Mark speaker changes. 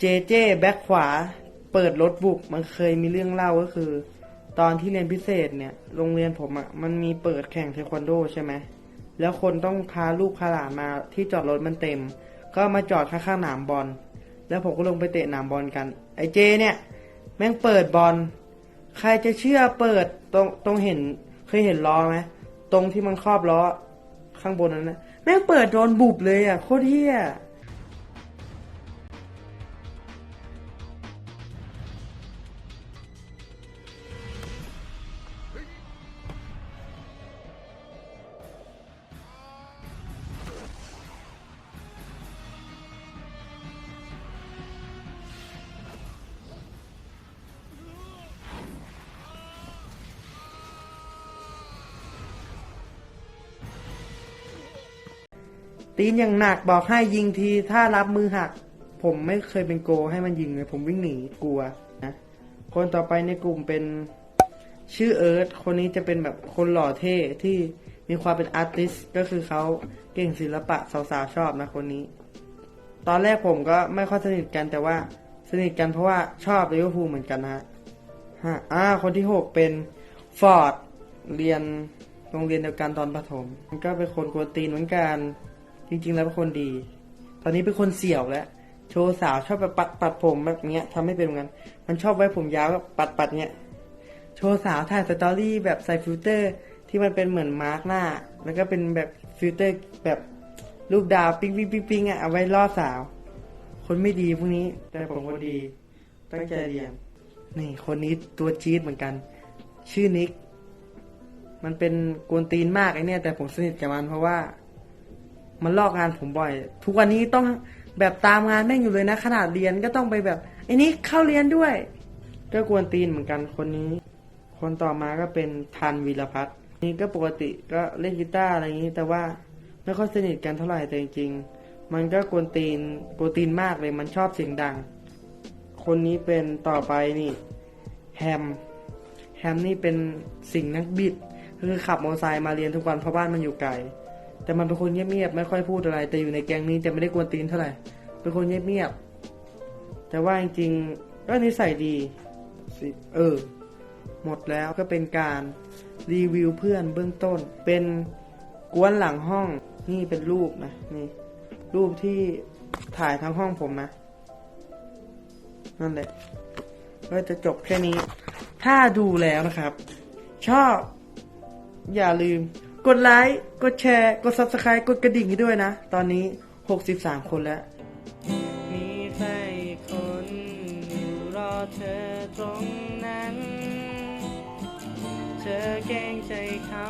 Speaker 1: เจเจแบ็คขวา เปิดรถบุกมันเคยมีเรื่องเล่าก็คือ ตอนที่เรียนพิเศษเนี่ย โรงเรียนผมอะ่ะ มันมีเปิดแข่งเทควันโดใช่ไหมแล้วคนต้องพาลูกพาหลานมาที่จอดรถมันเต็ม ก็มาจอดข้างๆหนามบอล แล้วผมก็ลงไปเตะหนามบอลกัน ไอเจเนี่ย แม่งเปิดบอล ใครจะเชื่อเปิดตรงตรงเห็นเคยเห็นล้อไหมตรงที่มันครอบล้อข้างบนนั้นนะแม่งเปิดโดนบุบเลยอะโคตรเฮี้ย ตีนอย่างหนักบอกให้ยิงทีถ้ารับมือหัก ผมไม่เคยเป็นโกให้มันยิงเลย ผมวิ่งหนีกลัวนะคนต่อไปในกลุ่มเป็นชื่อเอิร์ธคนนี้จะเป็นแบบคนหล่อเท่ที่มีความเป็นอาร์ติสก็คือเขาเก่งศิลปะสาวๆชอบนะคนนี้ ตอนแรกผมก็ไม่ค่อยสนิทกันแต่ว่าสนิทกันเพราะว่าชอบลิเวอร์พูลเหมือนกันนะฮะฮะอ่าคนที่หกเป็นฟอร์ดเรียนโรงเรียนเดียวกันตอนประถม มันก็เป็นคนกวนตีนเหมือนกัน จริง ๆ แล้วเป็นคนดี ตอนนี้เป็นคนเสี่ยวแล้ว โชว์สาวชอบแบบปัดปัดผมแบบเนี้ยทำให้เป็นเหมือนกันมันชอบไว้ผมยาวแบบปัดปัดเนี้ย โชว์สาวถ่ายสตอรี่แบบใส่ฟิลเตอร์ ที่มันเป็นเหมือนมาร์กหน้า แล้วก็เป็นแบบฟิลเตอร์แบบรูปดาวปิ๊งปิ๊งปิ๊งปิ๊งอะเอาไว้ล่อสาว คนไม่ดีพวกนี้ แต่ผมคนดี ตั้งใจเรียน นี่คนนี้ตัวจี๊ดเหมือนกัน ชื่อนิก มันเป็นกวนตีนมากไอเนี่ย แต่ผมสนิทกับมันเพราะว่า มันลอกงานผมบ่อย ทุกวันนี้ต้องแบบตามงานแม่งอยู่เลยนะ ขนาดเรียนก็ต้องไปแบบไอ้นี้เข้าเรียนด้วย ก็กวนตีนเหมือนกันคนนี้ คนต่อมาก็เป็นทันวีรพัฒน์นี่ก็ปกติก็เล่นกีตาร์อะไรอย่างนี้แต่ว่าไม่ค่อยสนิทกันเท่าไหร่แต่จริงๆมันก็กวนตีนกวนตีนมากเลยมันชอบเสียงดัง คนนี้เป็นต่อไปนี่แฮมแฮมนี่เป็นสิ่งนักบิดคือขับมอเตอร์ไซค์มาเรียนทุกวันเพราะบ้านมันอยู่ไกล แต่มันเป็นคนเงียบๆไม่ค่อยพูดอะไร แต่อยู่ในแก๊งนี้แต่ไม่ได้กวนตีนเท่าไหร่ เป็นคนเงียบๆแต่ว่าจริงๆก็นิสัยดีสิเออ หมดแล้วก็เป็นการรีวิวเพื่อนเบื้องต้น เป็นกวนหลังห้องนี่เป็นรูปนะนี่ รูปที่ถ่ายทั้งห้องผมนะนั่นแหละก็จะจบแค่นี้ ถ้าดูแล้วนะครับ ชอบ อย่าลืม กดไลค์ กดแชร์ กด subscribe กดกระดิ่งให้ด้วยนะ ตอนนี้ 63 คนแล้ว มีใครคนอยู่รอเธอตรงนั้น เธอแกรงใจเขา